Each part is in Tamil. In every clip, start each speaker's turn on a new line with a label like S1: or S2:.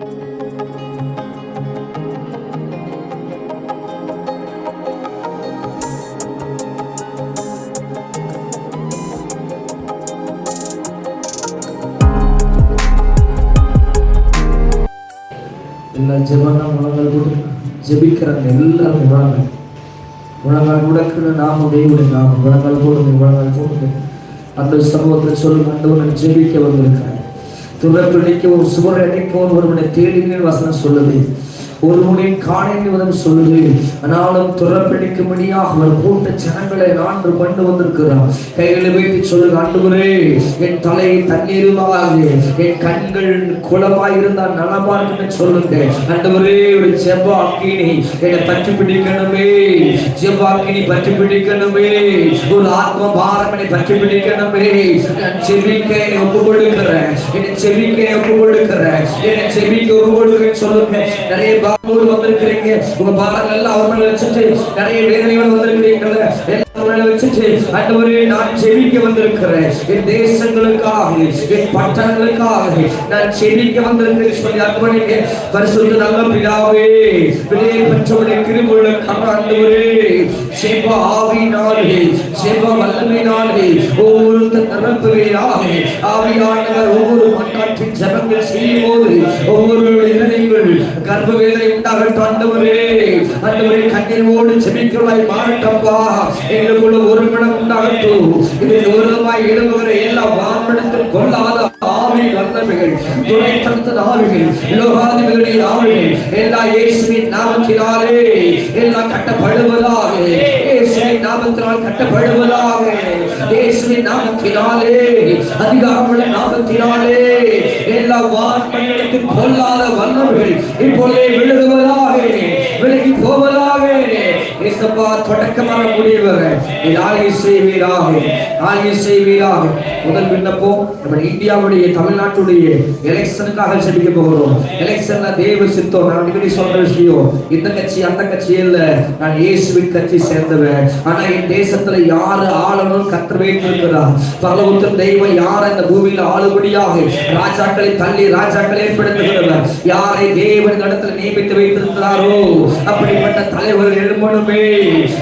S1: எல்லா ஜெபனா முழங்கால் ஜெபிக்கிறாங்க எல்லாரும் முழங்கால் முழங்கால் முடக்குன்னு நாம தேவனுடைய நாம முழங்கால் போடுங்க முழங்கால் போடுங்க அந்த சமூகத்தில் சொல்லுங்க அந்த ஜெபிக்க வந்திருக்கிறேன் துறப்பிடிக்கவும் சுவர் அடிப்போர் ஒருவனை தேடினேன் வசனம் சொல்லுது. ஒருவனை காணிவதும் சொல்லுது. ஆனாலும் துறப்பிடிக்கும்படியாக அவர் கூட்ட ஜனங்களை நான் கொண்டு வந்திருக்கிறார். கைகளை வைத்து சொல்லுங்க ஆண்டவரே என் தலை தண்ணீருமாக என் கண்கள் குளமாய் இருந்தால் நலமா இருக்குன்னு சொல்லுங்க. ஆண்டவரே ஒரு செவ்வாக்கினி என்னை பற்றி பிடிக்கணுமே. செவ்வாக்கினி பற்றி பிடிக்கணுமே. ஒரு ஆத்ம பாரம் என்னை பற்றி பிடிக்கணுமே. நான் செவிக்க என்னை ஒப்பு கொடுக்கிறேன். என்னை செவிக்க ஒப்பு கொடுக்கிறேன். என்னை செவிக்க ஒப்பு சொல்லுங்க. நிறைய பாபோடு வந்திருக்கிறீங்க. உங்க பாரங்கள் எல்லாம் அவர் மேல வச்சுட்டு நிறைய வேதனையோடு வந்திருக்கிறீங்கள எல்லாம் மேல வச்சுட்டு ஆண்டவரே நான் செவிக்க வந்திருக்கிறேன். என் தேசங்களுக்காக என் பட்டணங்களுக்காக நான் செவிக்க வந்திருக்கிறேன். சொல்லி அர்ப்பணிக்க பரிசுத்த நல்ல பிதாவே பிள்ளையை பெற்றவுடைய கிருபுள்ள கமாண்டவரே செவ ஆவினாலே செவ வல்லமையினாலே ஒவ்வொரு நிரப்புவீராக ஆவியானவர் ஒவ்வொரு மன்றாட்டின் ஜபங்கள் செய்யும் போது ஒவ்வொரு இதனை கர்ப்ப வேதனை உண்டாகட்டும் ஆண்டவரே. ஆண்டவரே கண்ணீரோடு செபிக்கிறவாய் மாறட்டப்பா எங்களுக்குள்ள ஒரு மனம் உண்டாகட்டும். இதில் ஒருமாய் எழுபவரை எல்லா வான்மடத்தில் கொள்ளாத ஆவி வல்லமைகள் துணை தந்த ஆவிகள் லோகாதிபதிகளின் ஆவிகள் எல்லா இயேசுவின் நாமத்தினாலே எல்லாம் கட்டப்படுவதாக இயேசுவின் நாமத்தினால் கட்டப்படுவதாக இயேசுவின் நாமத்தினாலே அதிகாரமுள்ள நாமத்தினாலே எல்லா வான்மண்டலத்தில் கொள்ளாத வல்லமைகள் இப்பொழுதே விழுகுவதாக விலகி போவதாக இயேசப்பா தொடக்கமான முடிவர் இது செய்வீராக ஆகிய செய்வீராக முதல் விண்ணப்பம் நம்ம இந்தியாவுடைய தமிழ்நாட்டுடைய எலெக்ஷனுக்காக செடிக்க போகிறோம். எலெக்ஷன்ல தேவ சித்தம் நான் அடிக்கடி சொல்ற விஷயம் இந்த கட்சி அந்த கட்சி இல்ல. நான் இயேசுவின் கட்சி சேர்ந்தவன். ஆனா என் தேசத்துல யாரு ஆளணும் கற்று வைத்திருக்கிறார் பரலோகத்தின் தெய்வம் யார்? இந்த பூமியில ஆளுபடியாக ராஜாக்களை தள்ளி ராஜாக்களை ஏற்படுத்துகிறவர். யாரை தேவன் இடத்துல நியமித்து வைத்திருக்கிறாரோ? அப்படிப்பட்ட தலைவர்கள் எழுமணுமே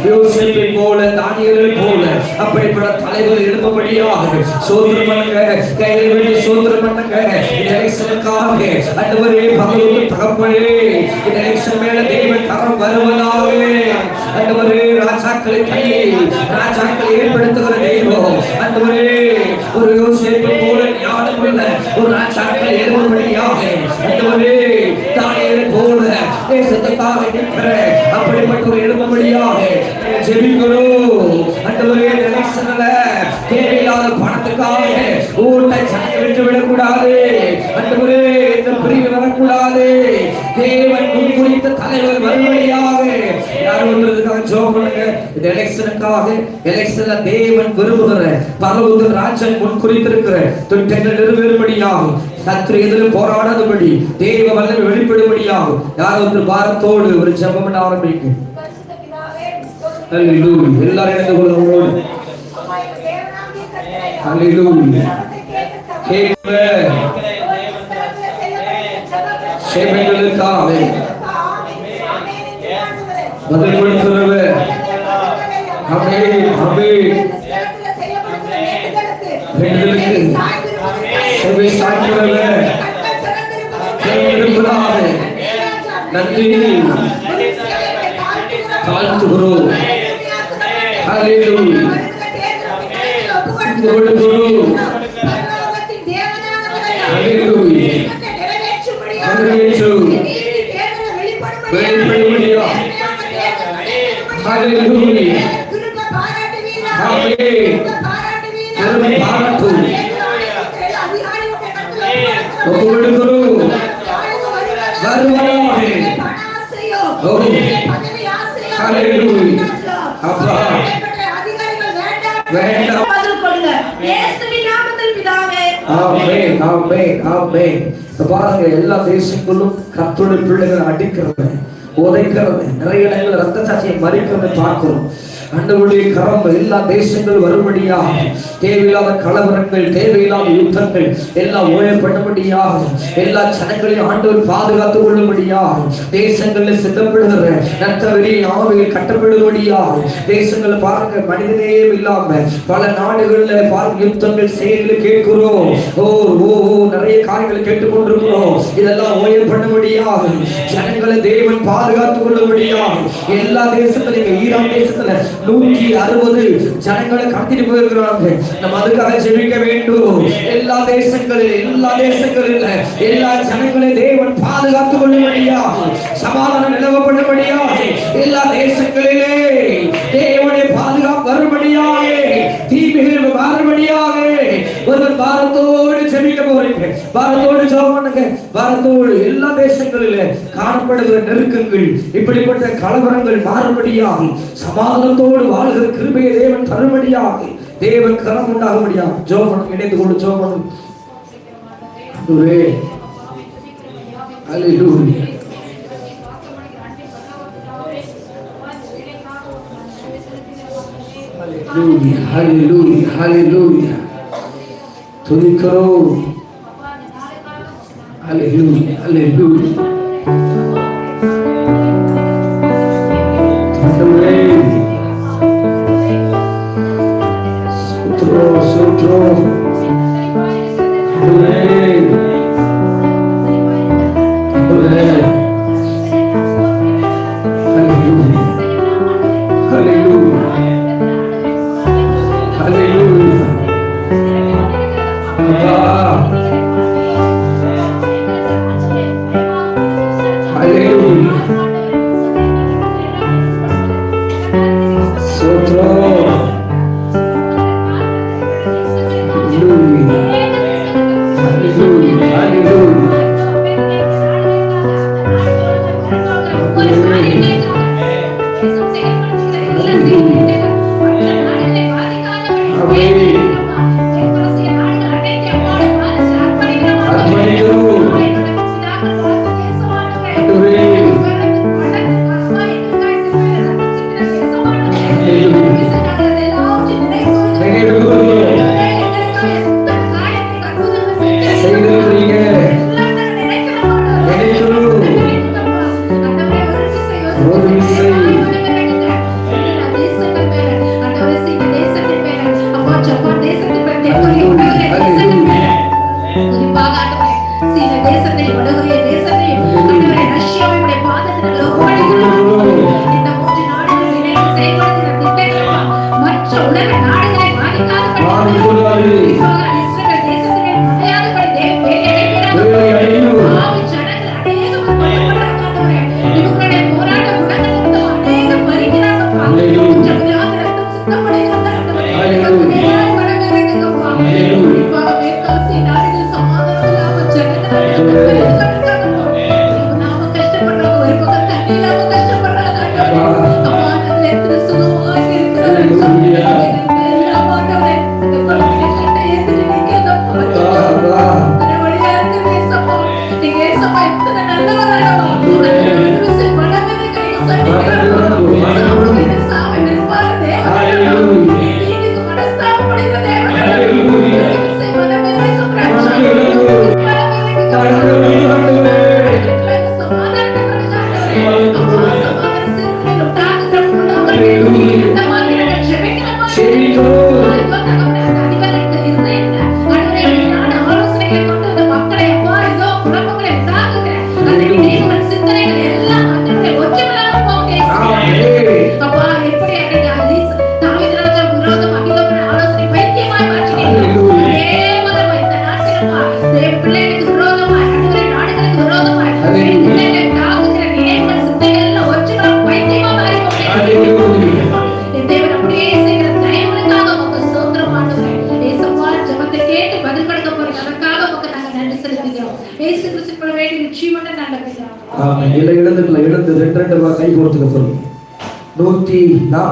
S1: யோசிப்பை போல தானியலை போல அப்படிப்பட்ட தலைவர் எழும்படியாக சோதரம் பண்ணுங்க கையில் விட்டு சோதரம் பண்ணுங்க இந்த எலெக்ஷனுக்காக அண்டவரே பகலோடு தகப்பனே இந்த எலெக்ஷன் மேல தெய்வ தரம் வருவதாக. அண்டவரே ராஜாக்களை தள்ளி ராஜாக்களை ஏற்படுத்துகிற தெய்வம். அண்டவரே ஒரு யோசிப்பை போல ஞானம் உள்ள ஒரு ராஜாக்களை எழும்படியாக அண்டவரே தான் தேசத்துக்காக நிற்கிற அப்படிப்பட்ட ஒரு எழும்படியாக ஜெபிக்கிறோம். அண்டவரே எலெக்ஷன்ல தேவையில்லாத பணத்துக்காக ஊட்டை சட்டை விட்டு விடக்கூடாது. அண்டவரே இந்த பிரிவு வரக்கூடாது தேவன் குறித்த தலைவர் வரும்படியாக யார் வந்ததுக்காக ஜோம் பண்ணுங்க. இந்த எலெக்ஷனுக்காக எலெக்ஷன்ல தேவன் விரும்புகிற பரலோக ராஜன் முன் குறித்திருக்கிற திட்டங்கள் நிறைவேறும்படியாகும். சத்ரு எதிரும் போராடாதபடி தேவ வல்லமை வெளிப்படும்படியாகும். யார் ஒரு பாரத்தோடு ஒரு ஜெபம் பண்ண ஆரம்பிக்கும். எல்லாரும் இணைந்து Hallelujah. பதில் கொடுக்கிறவர் அமே அமே
S2: சாய்ந்திருப்பதற்காக
S1: செவி
S2: சிறந்திருப்பதற்காக
S1: தேவனுக்குள்ளாக நன்றி. தாழ்த்துகிறோம். Hallelujah. பிள்ளைகளை அடிக்கிறது உதைக்கிறது நிறைய இடங்கள் ரத்த சாட்சியை மறிக்கிறது பார்க்கிறோம்.
S2: ஆண்டவருடைய கரம் எல்லா தேசங்கள் வரும்படியாக தேவையில்லாத கலவரங்கள் தேவையில்லாத யுத்தங்கள் எல்லாம் ஓயப்பட்டபடியாக எல்லா ஜனங்களையும் ஆண்டவர் பாதுகாத்துக் கொள்ளும்படியாக தேசங்களில் சித்தப்படுகிற நத்தவெறி ஆவையில் கட்டப்படும்படியாக தேசங்களை பாருங்க மனிதனே இல்லாம பல நாடுகள்ல பாருங்க யுத்தங்கள் செய்திகளை கேட்கிறோம். ஓ ஓ ஓ நிறைய காரியங்களை கேட்டுக்கொண்டிருக்கிறோம். இதெல்லாம் ஓய்வு பண்ணும்படியாக ஜனங்களை தேவன் பாதுகாத்துக் கொள்ளும்படியாக எல்லா தேசத்திலும் ஈரான் தேசத்துல நூற்றி அறுபது ஜனங்களை கடத்திட்டு போயிருக்கிறாங்க. நம்ம அதுக்காக ஜெபிக்க வேண்டும். எல்லா தேசங்களில் எல்லா தேசங்களில் எல்லா ஜனங்களையும் தேவன் பாதுகாத்து கொள்ளும்படியா சமாதானம் நிலவப்படும்படியா எல்லா தேசங்களிலே தேவனை பாதுகாப்பு வரும்படியாக தீமைகள் மாறுபடியாக ஜெபிக்க போறீங்க பாரத்தோடு ஜெபம் பண்ணுங்க. பாரத்தோடு எல்லா தேசங்களில காணப்படுகிற நெருக்கங்கள் இப்படிப்பட்ட கலவரங்கள் மாறுபடியாக சமாதானத்தோடு வாழ்கிற கிருபையை தேவன் தரும்படியாக தேவன் கரம் உண்டாகும்படியாக ஜெபம் பண்ணுங்க. இணைந்து கொண்டு ஜெபம் பண்ணுங்க. ஆண்டவரே, Hallelujah, hallelujah, hallelujah. துதிக்கிறோம் Hallelujah, hallelujah.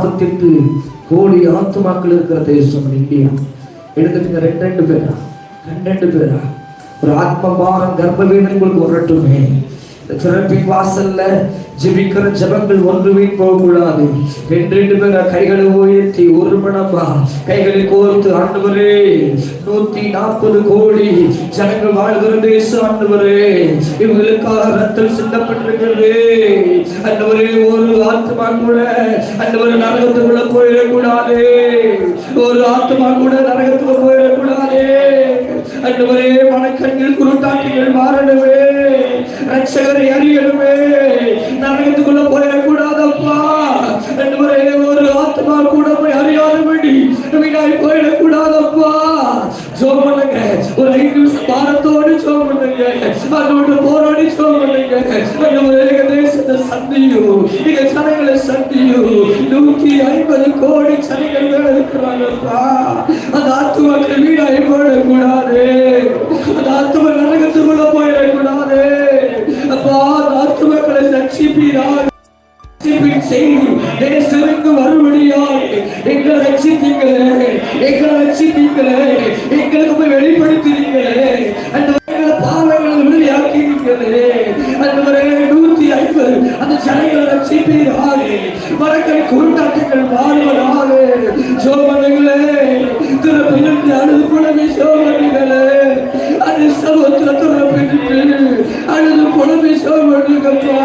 S2: நாற்பத்தி கோடி ஆத்துமாக்கள் இருக்கிற தேசம் இந்தியா எடுத்துட்டு ரெண்டு ரெண்டு பேரா? ரெண்டு ரெண்டு பேரா? ஒரு ஆத்ம பாரம் கர்ப்ப வேதனை உங்களுக்கு வரட்டுமே இந்த திறப்பின் வாசல்ல
S1: ஜெபிக்கிற ஜபங்கள் ஒன்றுமே போகக்கூடாது. ரெண்டு ரெண்டு பேர கைகளை உயர்த்தி ஒரு மணமா கைகளை கோர்த்து ஆண்டவரே நூத்தி நாற்பது கோடி ஜனங்கள் வாழ்கிற தேசம் ஆண்டவரே. இவங்களுக்காக ரத்தம் சிந்தப்பட்டிருக்கிறது. அந்தவரே ஒரு ஆத்மா கூட ஆண்டவரே நரகத்துக்குள்ள போயிடக்கூடாது. ஒரு ஆத்மா கூட நரகத்துக்குள்ள போயிடக்கூடாது. அந்தவரே மனக்கண்கள் குருட்டாட்டிகள் மாறணுமே. ரட்சகரை அறியணுமே. நரகத்துக்குள்ள போயிடக்கூடாதப்பா. ரெண்டு முறை ஒரு ஆத்மா கூட போய் அறியாதபடி வீணாய் போயிடக்கூடாதப்பா. ஜோம் பண்ணுங்க ஒரு ஐந்து நிமிஷம் பாரத்தோடு ஜோம் பண்ணுங்க அதோடு போராடி ஜோம் பண்ணுங்க ஆண்டவரே, தேசத்தை சந்தியும் எங்க ஜனங்களை சந்தியும் நூத்தி ஐம்பது கோடி ஜனங்கள் மேல இருக்கிறாங்கப்பா. அந்த ஆத்துமாக்கள் வீணாய் போயிடக்கூடாது. அந்த ஆத்துமா நரகத்துக்குள்ள போயிட எங்களை ரட்சித்தீங்களே எங்களை ரட்சித்தீங்களே எங்களுக்கு போய் வெளிப்படுத்தினீங்களே. அந்த எங்களை பாவங்களை விடுதலையாக்கினீங்களே. அந்த நூத்தி ஐம்பது அந்த ஜனங்களை ரட்சிப்பீராக மரங்கள் குருட்டாட்டுகள் மாறுவதாக. சோமனைகளே திருப்பிட்டு அழுது புலமை சோமனைகளே அது சமூகத்துல துறப்பிட்டு அழுது புலமை சோமனைகப்பா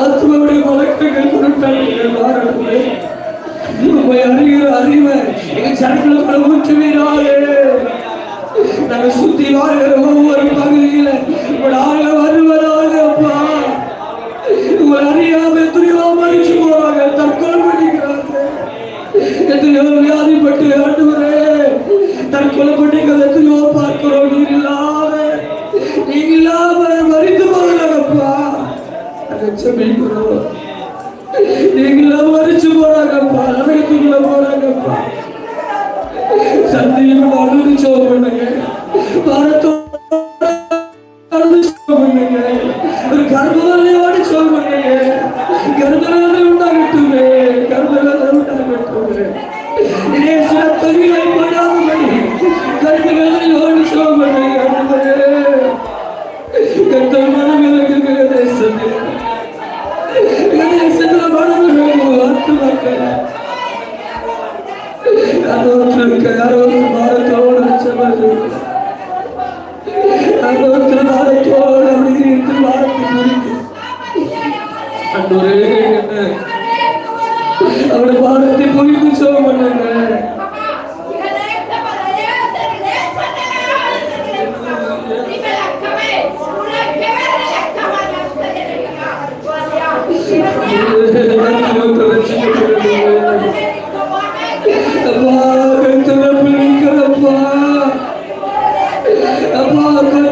S1: ஆத்மாவுடைய வழக்கங்கள் பொருட்கள் மாறணுமே உண்மை அறிகிற அறிவை. எங்க சரக்குல பல ஊற்றுவீராலே நாங்க சுத்தி வாழ்கிற ஒவ்வொரு பகுதியில உங்கள் ஆக வருவதாக அப்பா. உங்களை அறியாம எத்தனையோ மறிச்சு போறாங்க. தற்கொலை பண்ணிக்கிறாங்க. எத்தனையோ வியாதிப்பட்டு ஆண்டுவரே தற்கொலை அதை செபிக்கிறோம் நீங்களாம் மறிச்சு போறாங்கப்பா நரகத்துக்குள்ள போறாங்கப்பா சந்தையில் அழுது பண்ணுங்க அப்பா கத்து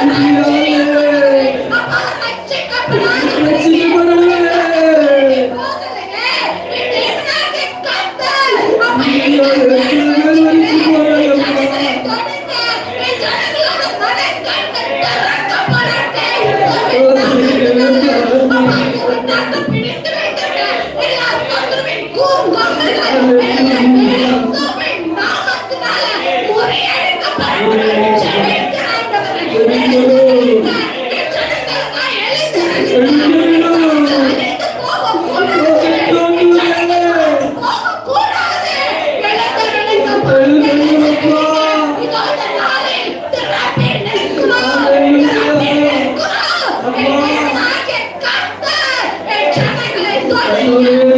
S2: போகக்கூடாது
S1: Hallelujah.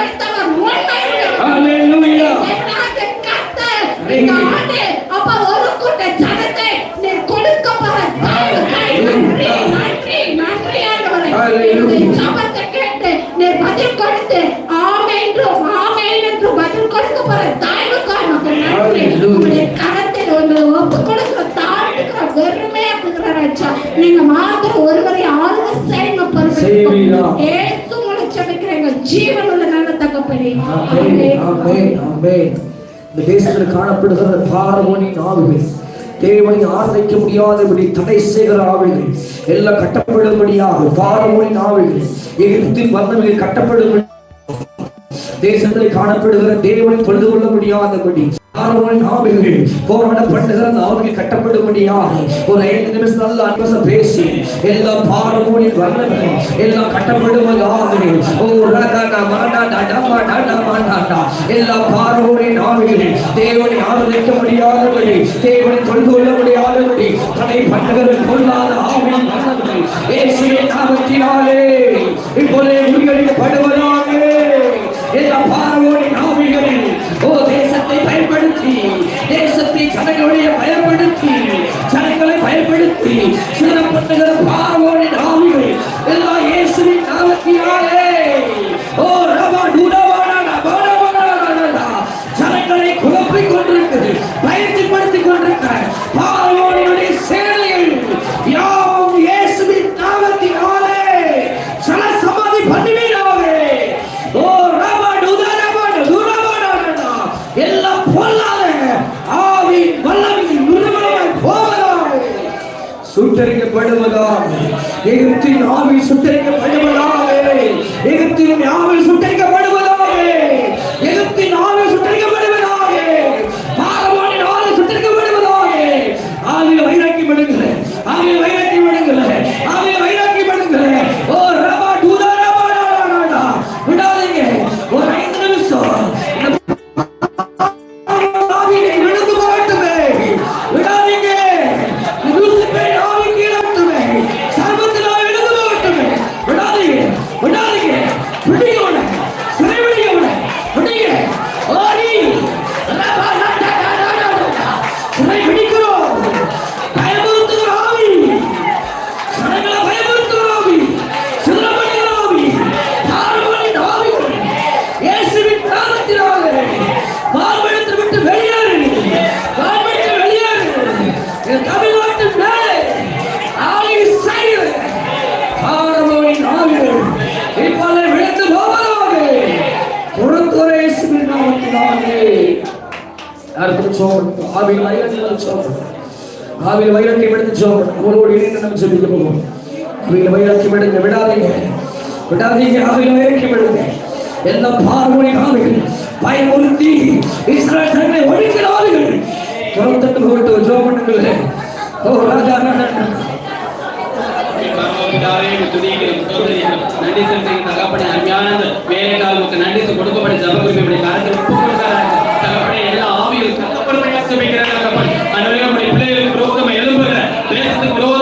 S2: செய்யுங்க
S1: செய்வீரா.
S2: பொறுப்பு ஏசு உங்களை ஜெபிக்கிறேங்க ஜீவனுள்ள நல்ல தகப்பனே
S1: ஆமென், ஆமென், ஆமென். இந்த தேசத்தில் காணப்படுகிற பார்வோனின் ஆவிகள் தேவனை ஆதரிக்க முடியாதபடி தடை செய்கிற ஆவிகள் எல்லாம் கட்டப்படும்படியாக பார்வோனின் ஆவிகள் எகிப்தின் வந்தவர்கள் கட்டப்படும்படி தேசத்தில் காணப்படுகிற தேவனை தொழுது கொள்ள முடியாதபடி பார்வோனின் ஆவிகள் போராடப்படுகிற அந்த ஒரு ஐந்து நிமிஷம் நல்ல அன்பசம் பேசி எல்லா பார்வோனின் வர்ணங்கள் எல்லாம் கட்டப்படுவதாக ஓ ரகன மன டடம டாடா எல்லா பார்வோனின் ஆவிகள் தேவனை ஆதரிக்க முடியாதபடி தேவனை தொழுது கொள்ள முடியாதபடி தடை பண்ணுகிற பொல்லாத ஆவியின் வர்ணங்கள் இயேசுவின் நாமத்தினாலே இப்போதே முறியடிக்கப்படுவதாக எல்லா பார்வோனின் ஆவிகள் ஓ தேசத்தை பயன்படுத்தி தேசத்தை ஜனங்களுடைய பயன்படுத்தி ஜனங்களை பயன்படுத்தி சிறப்பட்டுகிற பார்வோனின் பார்வனின் ஆவிகள் இப்போது விழுந்து போவதாக பொறுத்துறை இயேசுவின் நாமத்தினாலே அடுத்து சோழன் ஆவியில் வைரத்தில் சோழன் ஆவியில் வைரத்தை எடுத்து சோழன் அவரோடு இணைந்து நம்ம சொல்லிக்க போவோம் ஆவியில் வைரத்தை எடுங்க விடாதீங்க. விடாதீங்க ஆவியில் வைரத்தை எடுங்க எல்லா பார்வனை ஆவிகள் பயமுறுத்தி இஸ்ரேல் தன்னை ஒழிக்கிற ஆவிகள். துரத்தட்டு போட்டு ஜோம் ஓ ராஜா.
S3: பிதாவையும் துதிக்கிறோம், ஸ்தோத்திரிக்கிறோம். நன்றி செலுத்துகிற தகப்படி அருமையான இந்த வேலைக்காக உமக்கு நன்றி செலுத்தி கொடுக்கப்பட்ட ஜெப குறிப்பு இப்படி கரத்தில் ஒப்புக் எல்லா ஆவியும் கத்தப்படும்படியாக ஜெபிக்கிறேன், தகப்படி ஆண்டவரே, உம்முடைய பிள்ளைகளுக்கு விரோதமா எழும்புகிற, தேசத்துக்கு ரோகம்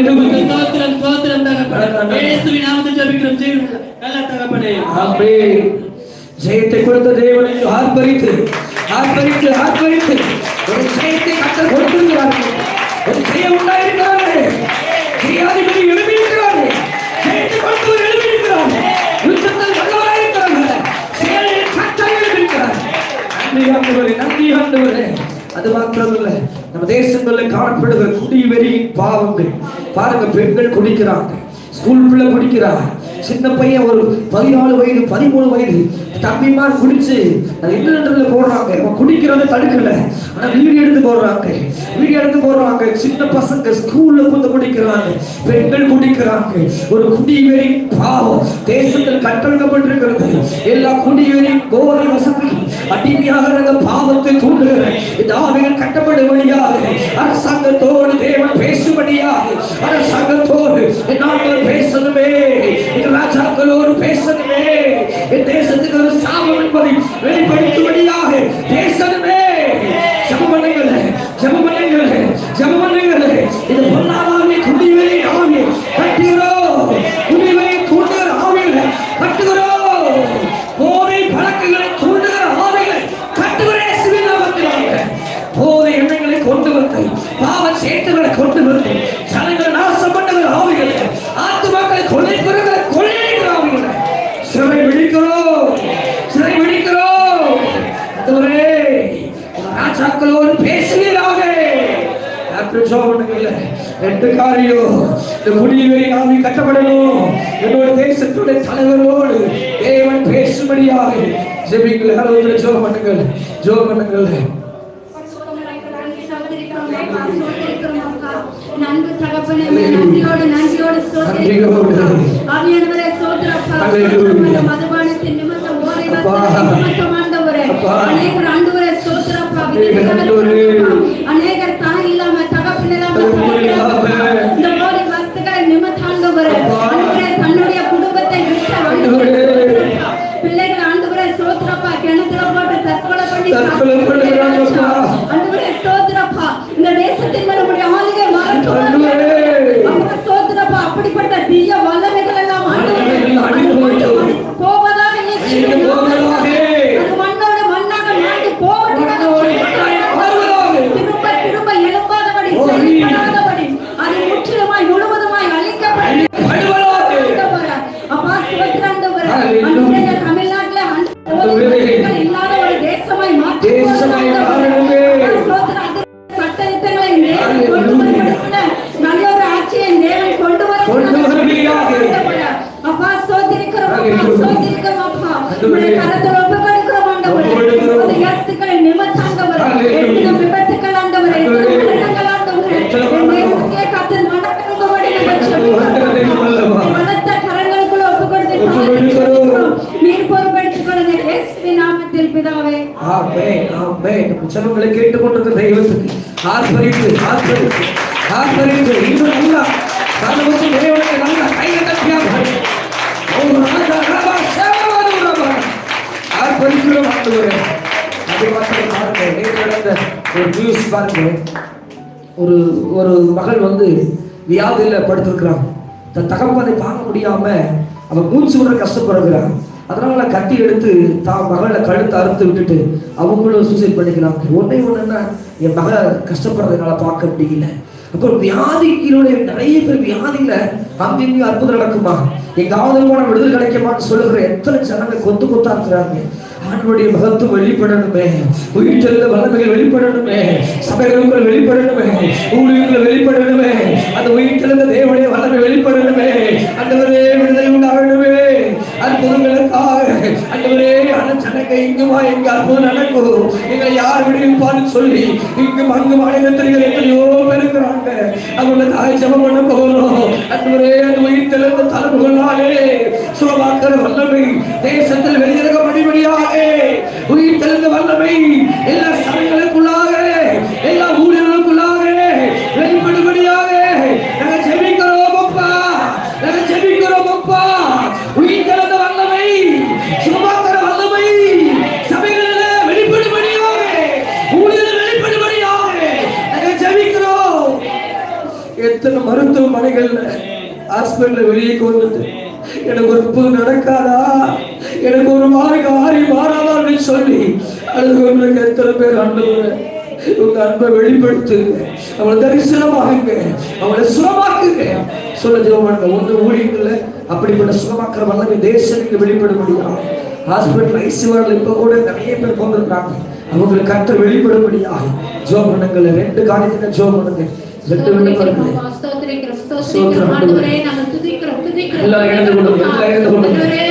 S3: கட்டப்படுத்தாரு ஸ்தோத்திரம் ஸ்தோத்திரம் தகப்பனே இயேசுவின் நாமத்தில் ஜெபிக்கிறோம். ஜீவனுள்ள நல்ல தகப்பனே
S1: ஆமே. ஜெயத்தை கொடுத்த தேவனை ஆர்ப்பரித்து ஆர்ப்பரித்து ஆர்ப்பரித்து ஒரு ஜெயத்தை கத்தர் கொடுத்திருக்கிறார்கள் ஒரு ஜெயம் உண்டாயிருக்கிறாரு. ஜெயாதிபதி எழுப்பியிருக்கிறாரு ஜெயத்தை கொடுத்தவர் எழுப்பியிருக்கிறார் யுத்தத்தில் வல்லவராயிருக்கிறாங்க செயலில் கத்தர் எழுப்பியிருக்கிறார் நன்றி ஆண்டவரே நன்றி ஆண்டவரே. அது மாத்திரமல்ல. நம்ம தேசங்களில் காணப்படுகிற குடி வெறியின் பாவங்கள். பாருங்க பெண்கள் குடிக்கிறாங்க. ஸ்கூல் பிள்ளை குடிக்கிறாங்க. சின்ன பையன் ஒரு பதினாலு வயது பதிமூணு வயது. தம்பிமார் குடிச்சு அது இன்டர்நெட்ல போடுறாங்க? அவன் குடிக்கிறத தடுக்கல. ஆனா வீடியோ எடுத்து போடுறாங்க. வீடியோ எடுத்து போடுறாங்க. சின்ன பசங்க ஸ்கூல்ல வந்து குடிக்கிறாங்க. பெண்கள் குடிக்கிறாங்க. ஒரு குடிவெறி பாவம். தேசத்தில் கட்டளிடப்பட்டிருக்கிறது எல்லா குடிவெறி போதை வசதி அடிமையாக பாவத்தை தூண்டுகிற இந்த ஆவிகள் கட்டப்படும்படியாக அரசாங்கத்தோடு தேவன் பேசும்படியாக அரசாங்கத்தோடு நாங்கள் பேசணுமே ராஜாக்களோடு பேசணுமே தேசத்துக்கு ஒரு சாபம் என்பதை வெளிப்படுத்தும்படியாக பேசணுமே டாக்டர் சோழனுங்கள ரெண்டு காரியம். இந்த குடிவெறி ஆவி கட்டப்படணும். என்னோட தேசத்துடைய தலைவரோடு தேவன் பேசும்படியாக ஜெபிங்கள் ஹலோ ஜோ பண்ணுங்கள் ஜோ பண்ணுங்கள்
S2: நன்கு தகப்பனே நன்றியோடு ஆவியானவரே. மதுபானத்தின் நிமித்தம் நிமித்தம் ஆண்டவரே ஆண்டவரே
S1: ஆமென் கேட்டுக்கொண்டிருக்கிற தெய்வத்துக்கு. ஆர்ப்பரித்து ஆர்ப்பரித்து ஆர்ப்பரித்து. இன்னும் நல்லா நமக்கு தேவனுக்கு நல்ல கையை தட்டியாக ஒரு ராஜா ரபா சேவாது ரபா ஆர்ப்பரிக்கிறோம் ஆண்டவரே. அதே மாதிரி பாருங்க நேற்று நடந்த ஒரு நியூஸ் பாருங்க. ஒரு ஒரு மகள் வந்து வியாதியில் படுத்திருக்கிறான். தன் தகப்பதை பார்க்க முடியாம அவன் மூச்சு விட கஷ்டப்படுகிறான். அதனால கத்தி எடுத்து தான் மகளை கழுத்து அறுத்து விட்டுட்டு அவங்களும் சூசைட் பண்ணிக்கிறாங்க ஒன்றே ஒன்றுன்னா என் மக கஷ்டப்படுறதுனால பார்க்க முடியல. அப்புறம் வியாதிகளுடைய நிறைய பேர் வியாதியில அங்கேயும் அற்புதம் நடக்குமா? எங்காவது போன விடுதலை கிடைக்குமான்னு சொல்லுகிற எத்தனை ஜனங்க கொத்து கொத்தா இருக்கிறாங்க. ஆண்களுடைய மகத்துவம் வெளிப்படணுமே. உயிர்த்தெழுந்த வல்லமைகள் வெளிப்படணுமே. சபைகளுக்குள் வெளிப்படணுமே. ஊழியர்கள் வெளிப்படணுமே. அந்த உயிர்த்தெழுந்த தேவனுடைய வல்லமை வெளிப்படணுமே. அந்த விடுதலை உண்டாகணுமே. அற்புதங்களுக்காக அந்தவரே அந்த இங்குமா எங்க அற்புதம் நடக்கும் எங்களை யார் விடுவிப்பான்னு சொல்லி இங்கும் அங்கு மாநிலத்திற்கு எத்தனையோ பெருக்கிறாங்க இருக்கிறாங்க தாய் ஜெபம் பண்ண போகிறோம் அந்தவரே அந்த உயிர் உயிர்த்தெழுந்த தலைமுகளாலே சுகமாக்கிற வல்லமை தேசத்தில் வெளியிறக படிபடியாக உயிர் தெளிந்த வல்லமை எல்லா சபைகளுக்குள்ளாக மருத்துவமனைகள் ஹாஸ்பிட்டல் வெளியே கொண்டு எனக்கு ஒரு புது நடக்காதா? எனக்கு ஒரு மாறி காரி மாறாதான்னு சொல்லி அழுது கொண்டிருக்க எத்தனை பேர் அன்பு உங்க அன்பை வெளிப்படுத்துங்க அவளை தரிசனமாகுங்க அவளை சுகமாக்குங்க. சொல்ல ஜெபம் ஒன்று ஊழியங்கள அப்படிப்பட்ட சுகமாக்குற வல்லமை தேசத்துக்கு வெளிப்பட முடியும். ஹாஸ்பிட்டல் ஐசியூஆர்ல இப்ப கூட நிறைய பேர் கொண்டிருக்காங்க அவங்களுக்கு கற்று வெளிப்படும்படியாக ஜோ பண்ணுங்கள். ரெண்டு காரியத்துல ஜோ பண்ணுங்க ரெண்டு விண்ணப்பம்
S2: ஸ்தோத்திரிக்கிறோம், ஸ்தோத்திரிக்கிறோம், ஸ்தோத்திரிக்கிறோம். ஆண்டவரே, நாங்கள் துதிக்கிறோம், துதிக்கிறோம்.
S1: எல்லாம் எழுந்து கொள்ளுங்க, எல்லாம் எழுந்து கொள்ளுங்க.
S2: ஆண்டவரே,